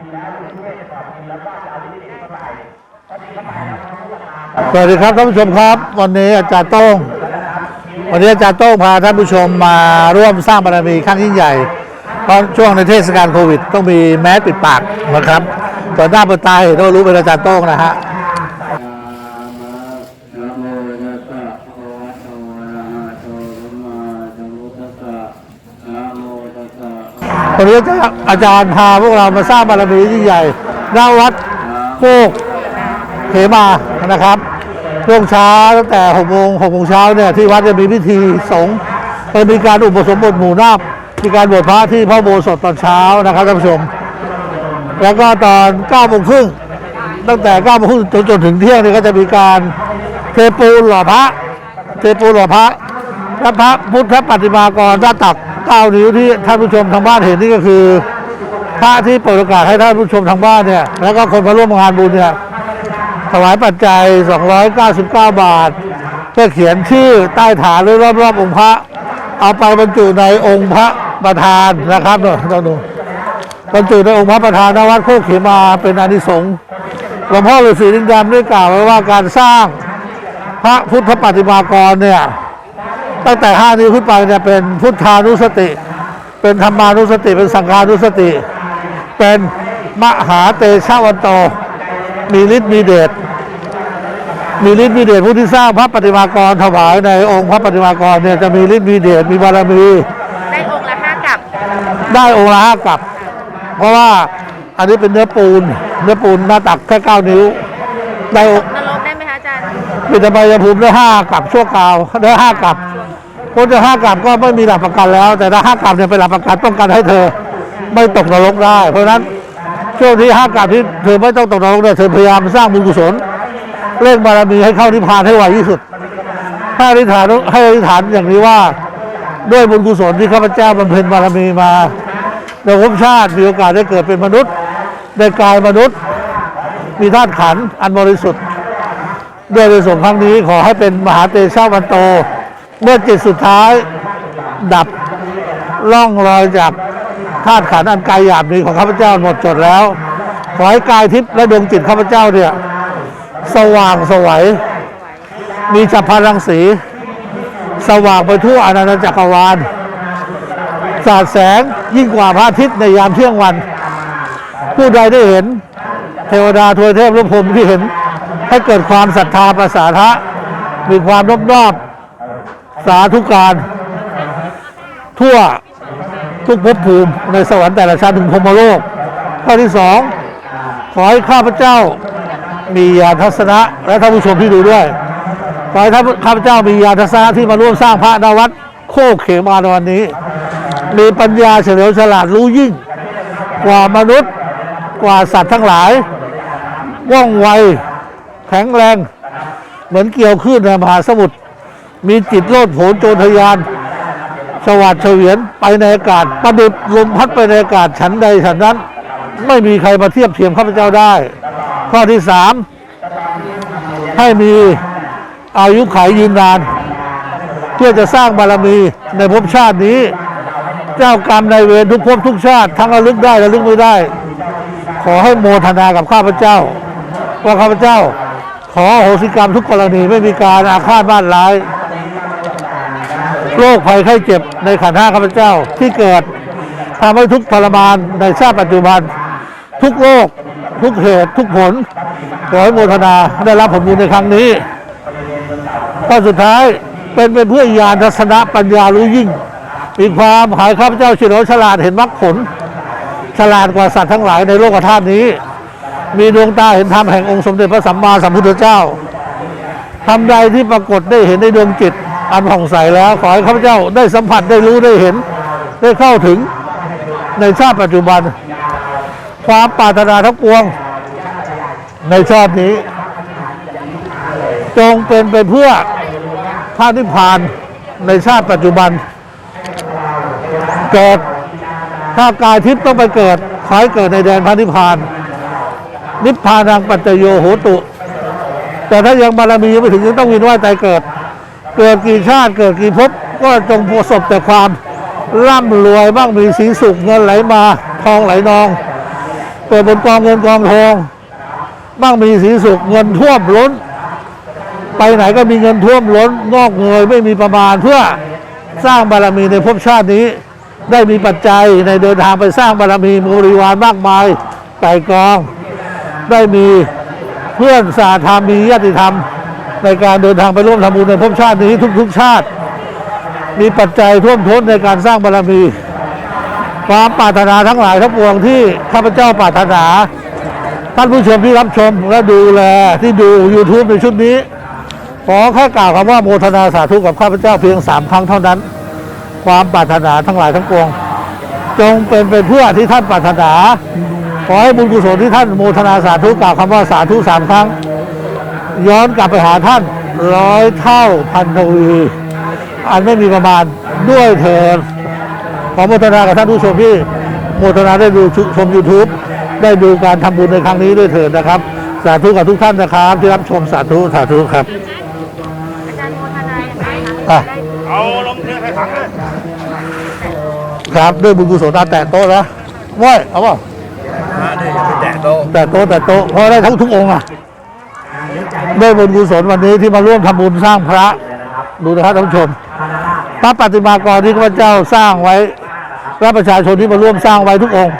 สวัสดีครับท่านผู้ชมครับ วันนี้อาจารย์โต้ง วันนี้อาจารย์โต้งพาท่านผู้ชมมาร่วมสร้างบารมีขั้นยิ่งใหญ่เพราะช่วงในเทศกาลโควิด ต้องมีแมสปิดปากนะครับต่อหน้าเปิดตาเห็นต้องรู้เป็นอาจารย์โต้งนะฮะโมตัสสะภะคะวะโตอะระหะโตสัมมาสัมพุทธัสสะนะโมตัสสะ วันนี้อาจารย์อาจารย์พาพวกเรามาสร้างบารมียิ่งใหญ่ณวัดโคกเขมานะครับช่วงเช้าตั้งแต่หกโมงหกโมงเช้าเนี่ยที่วัดจะมีพิธีสงฆ์จะมีการอุปสมบทหมู่นาคมีการบวชพระที่พระโบสถตอนเช้านะครับท่านผู้ชม แล้วก็ตอน9โมงครึ่งตั้งแต่9โมงครึ่งจนจนถึงเที่ยงเนี่ยก็จะมีการเทปูนหล่อพระ เทปูนหล่อพระ และพระพุทธปฏิมากรหน้าตัก9นิ้วที่ท่านผู้ชมทางบ้านเห็นนี่ก็คือพระที่เปิดโอกาสให้ท่านผู้ชมทางบ้านเนี่ย แล้วก็คนมาร่วมงานบุญเนี่ยถวายปัจจัย 299 บาท เพื่อเขียนชื่อใต้ฐานหรือรอบๆองค์พระ เอาไปบรรจุในองค์พระประธานนะครับเนอะดูบรรจุในองค์พระประธานวัดโคกเขมาเป็นอานิสงส์หลวงพ่อฤาษีลิงดำได้กล่าวไว้ว่าการสร้างพระพุทธปฏิมากรเนี่ย ตั้งแต่ห้านิ้วขึ้นไปเนี่ยเป็นพุทธานุสติ เป็นธรรมานุสติ เป็นสังฆานุสติ เป็นมหาเตชะวันโต มีฤทธิ์มีเดช มีฤทธิ์มีเดชผู้ที่สร้างพระปฏิมากรถวายในองค์พระปฏิมากรเนี่ยจะมีฤทธิ์มีเดช มีบารมี ได้องค์ละห้ากับ ได้องค์ละห้ากับ เพราะว่าอันนี้เป็นเนื้อปูน เนื้อปูนหน้าตักแค่เก้านิ้ว ได้องค์นรกได้ไหมคะอาจารย์ปิดใบยภูมิได้ห้ากับชั่วคราวได้ห้ากับ คนจะห้ากับก็ไม่มีหลักประกันแล้ว แต่ถ้าห้ากับเนี่ยเป็นหลักประกันป้องกันให้เธอ ไม่ตกนรกได้ เพราะฉะนั้นช่วงนี้ห้ากับที่เธอไม่ต้องตกนรกเนี่ยเธอพยายามสร้างบุญกุศลเร่งบารมีให้เข้านิพพานให้ไวที่สุดให้อธิษฐานให้อธิษฐานอย่างนี้ว่า ด้วยบุญกุศลที่ข้าพเจ้าบำเพ็ญบารมีมาในภพชาติมีโอกาสได้เกิดเป็นมนุษย์ในกายมนุษย์ มีธาตุขันธ์อันบริสุทธิ์ด้วยในส่วนครั้งนี้ขอให้เป็นมหาเตชะวันโต เมื่อจิตสุดท้าย ดับล่องรอยจากธาตุขันธ์อันกายหยาบนี้ของข้าพเจ้าหมดจดแล้ว ขอให้กายทิพย์และดวงจิตข้าพเจ้าเนี่ย สว่างสวัยมีจัพรังสี สว่างไปทั่วอนันตจักรวาลสาดแสงยิ่งกว่าพระอาทิตย์ในยามเที่ยงวัน ผู้ใดได้เห็น เทวดาทวยเทพรูปพรมที่เห็น ให้เกิดความศรัทธาประสาทะมีความรอบรอบ สาธุการ ทั่วทุกภพภูมิในสวรรค์แต่ละชั้นถึงพรมโลก ข้อที่สองขอให้ข้าพเจ้ามีญาทัศนะ และท่านผู้ชมที่ดูด้วย ขอให้ท่านข้าพเจ้ามีญาทัศนะที่มาร่วมสร้างพระนวัดโคกเขมาในวันนี้ มีปัญญาเฉลียวฉลาดรู้ยิ่ง กว่ามนุษย์กว่าสัตว์ทั้งหลาย ว่องไว แข็งแรง เหมือนเกี่ยวขึ้นในมหาสมุทร มีจิตโลดโผนโจรทยาน สวัสดเฉวียนไปในอากาศ ประดุดลมพัดไปในอากาศฉันใดฉันนั้น ไม่มีใครมาเทียบเทียมข้าพเจ้าได้ ข้อที่สามให้มีอายุขัยยืนนาน เพื่อจะสร้างบารมีในภพชาตินี้ เจ้ากรรมในเวรทุกภพทุกชาติ ทั้งระลึกได้ระลึกไม่ได้ ขอให้โมทนากับข้าพเจ้า ว่าข้าพเจ้า ขอโหสิกรรมทุกกรณีไม่มีการอาฆาตบ้านร้าย โรคภัยไข้เจ็บในขันห้าข้าพเจ้าที่เกิดทำให้ทุกทรมานในชาติปัจจุบัน ทุกโรคทุกเหตุทุกผลขอให้โมทนาได้รับผลบุญในครั้งนี้ข้อสุดท้ายเป็นเป็นเพื่อญาณทัศนะปัญญารู้ยิ่ง มีความหายข้าพเจ้าเฉลียวฉลาดเห็นมรรคผล ฉลาดกว่าสัตว์ทั้งหลายในโลกธาตุนี้ มีดวงตาเห็นธรรมแห่งองค์สมเด็จพระสัมมาสัมพุทธเจ้าทำใดที่ปรากฏได้เห็นในดวงจิต อันผ่องใสแล้ว ขอให้ข้าพเจ้าได้สัมผัสได้รู้ได้เห็น ได้เข้าถึงในชาติปัจจุบัน ความปรารถนาทั้งปวง ในชาตินี้ จงเป็นไปเพื่อพระนิพพานในชาติปัจจุบัน เกิดถ้ากายทิพย์ต้องไปเกิดขอให้เกิดในแดนพระนิพพาน นิพพานังปัจจโยโหตุ แต่ถ้ายังบารมียังไม่ถึงยังต้องวินว่ายตายเกิด เกิดกี่ชาติเกิดกี่ภพก็จงประสบแต่ความร่ำรวยบ้างมีสีสุขเงินไหลมาทองไหลนองเปิดบนกองเงินกองทอง บ้างมีสีสุขเงินท่วมล้น ไปไหนก็มีเงินท่วมล้นงอกเงยไม่มีประมาณเพื่อสร้างบารมีในภพชาตินี้ ได้มีปัจจัยในเดินทางไปสร้างบารมีมีบริวารมากมายไก่กอง ได้มีเพื่อนสาธรรมมีญาติธรรม ในการเดินทางไปร่วมทำบุญในภพชาตินี้ทุกๆชาติ มีปัจจัยท่วมท้นในการสร้างบารมี ความปรารถนาทั้งหลายทั้งปวงที่ข้าพเจ้าปรารถนา ท่านผู้ชมที่รับชมและดูแลที่ดู YouTube ในชุดนี้ ขอแค่กล่าวคำว่าโมทนาสาธุกับข้าพเจ้าเพียงสามครั้งเท่านั้น ความปรารถนาทั้งหลายทั้งปวง จงเป็นไปเพื่อที่ท่านปรารถนา ขอให้บุญกุศลที่ท่านโมทนาสาธุกล่าวคำว่าสาธุสามครั้ง ย้อนกลับไปหาท่านร้อยเท่าพันทวี อันไม่มีประมาณด้วยเถิดขอโมทนากับท่านผู้ชมที่โมทนาได้ดูชม YouTube ได้ดูการทำบุญในครั้งนี้ด้วยเถิดนะครับ สาธุกับทุกท่านนะครับที่รับชมสาธุสาธุครับอาจารย์โมทนายังไงคะอะได้เอาลงเรือให้ขังเลยครับด้วยบุญกุศลตาแตะโต๊ะนะว้ยเอาเปล่าเดี๋ยวไปแตะโต๊ะ แตะโต๊ะแตะโต๊ะเพราะได้ทั้งทุกองค์อะ ด้วยบุญกุศลวันนี้ที่มาร่วมทำบุญสร้างพระดูนะครับท่านผู้ชม พระปฏิมากรที่ข้าพเจ้าสร้างไว้และประชาชนที่มาร่วมสร้างไว้ทุกองค์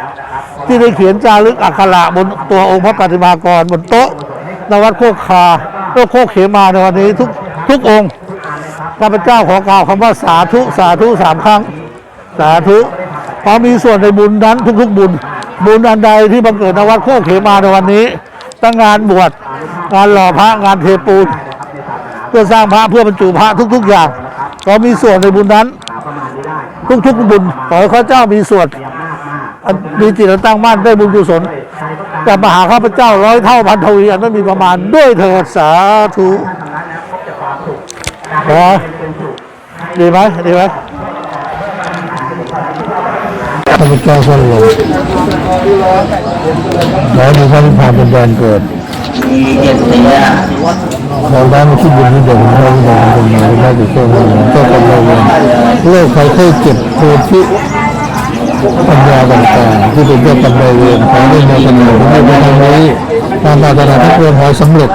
ที่ได้เขียนจารึกอักขระบนตัวองค์พระปฏิมากรบนโต๊ะนวัดโคกคาโต๊ะโคกเขมาในวันนี้ทุกทุกองค์ข้าพเจ้าขอกล่าวคำว่าสาธุสาธุสามครั้ง สาธุขอมีส่วนในบุญนั้นทุกๆบุญ บุญอันใดที่บังเกิดในวัดโคกเขมาในวันนี้ ตั้งงานบวชงานหล่อพระงานเทปูน เพื่อสร้างพระเพื่อบรรจุพระทุก ๆ อย่างขอมีส่วนในบุญนั้น ทุกๆบุญขอให้ข้าเจ้ามีส่วนอันมีจิตอันตั้งมั่นได้บุญกุศลแต่มหาข้าพเจ้าร้อยเท่าพันทวีอันนั้นมีประมาณด้วยเถิดสาธุขอดีไหมดีไหม ข้าพเจ้าก็เลยขอมีพระนิพพานเป็นแดนเกิดเราได้มาคิดบุญที่เด่นเราเด่นตรงนี้ได้ไปช่วยเราเจ้ากรรมนายเวรโรคภัยไข้เจ็บโควิดปัญญาต่างๆที่เป็นเจ้ากรรมนายเวรขอได้มาเป็นหนุนให้ในทางนี้ความปรารถนาทุกเรื่องขอให้สำเร็จ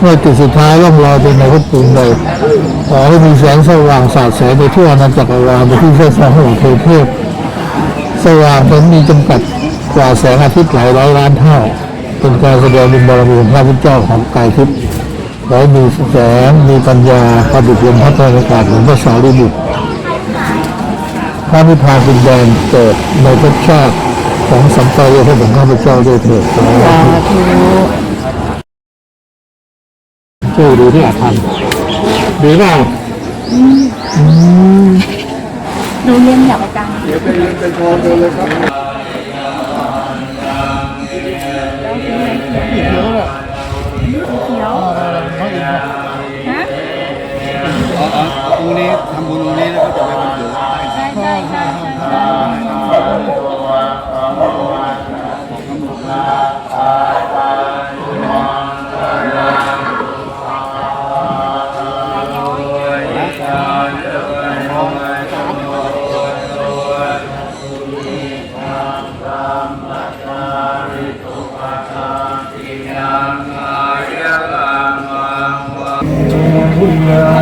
เมื่อจุดสุดท้ายล่องลอยเป็นในภพภูมิใดขอให้มีแสงสว่างสาดแสงในทั่วอาณาจักรวาลไปที่เส้นสายของเทพ สว่างจนมีจำกัดกว่าแสงอาทิตย์หลายร้อยล้านเท่า เป็นการแสดงบุญบารมีของพระพุทธเจ้าของกายทิพย์ขอมีแสงมีปัญญาประดุจลมพัฒนาการเหมือนพระสารีบุตรพระนิพพานเป็นแดนเกิดในภพชาติของสัมปายภพของข้าพเจ้าด้วยเถิดสาธุช่วยดูที่อาจทำดีเปล่าหนูเรียนกับอาจาร ย์อง الله